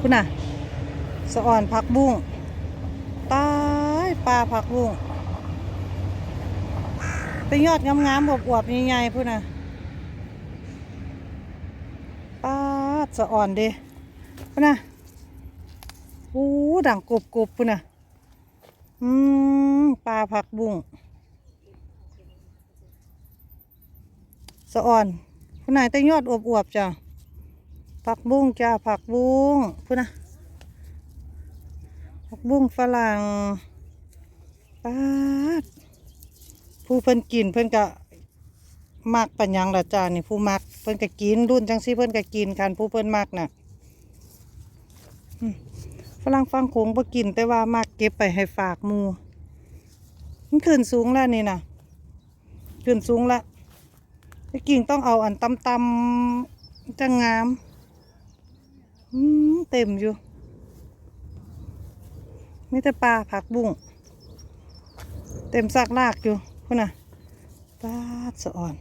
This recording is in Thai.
คุณน่ะสะอ่อนผักบุ้งตายปลาผักบุ้งเป็นยอดงามๆอวบๆใหญ่ๆพุ่นน่ะปลาสะอ่อนเด้พุ่นน่ะโอ้ดังกรุบๆพุ่นน่ะอืมปลาผักบุ้งสะอ่อนพุ่นน่ะแต่ยอดอวบๆจ้ะ ผักบุ้งจ้าผักบุ้งพุ่นน่ะผักบุ้งฝรั่งปาดผู้เพิ่นกินเพิ่นก็มักปัญญังละจ้านี่ผู้มักเพิ่นก็กินรุ่นจังซี่เพิ่นก็กินกันผู้เพิ่นมักน่ะฝรั่งฟังโขงบ่กินแต่ว่ามักเก็บไปให้ฝากหมู่มันขึ้นสูงแล้วนี่น่ะขึ้นสูงละที่กิ่งต้องเอาอันตำตำๆจังงาม เต็มอยู่มีแต่ปลาผักบุ้งเต็มซากลากอยู่คุณนน่ะปลาสะอ่อน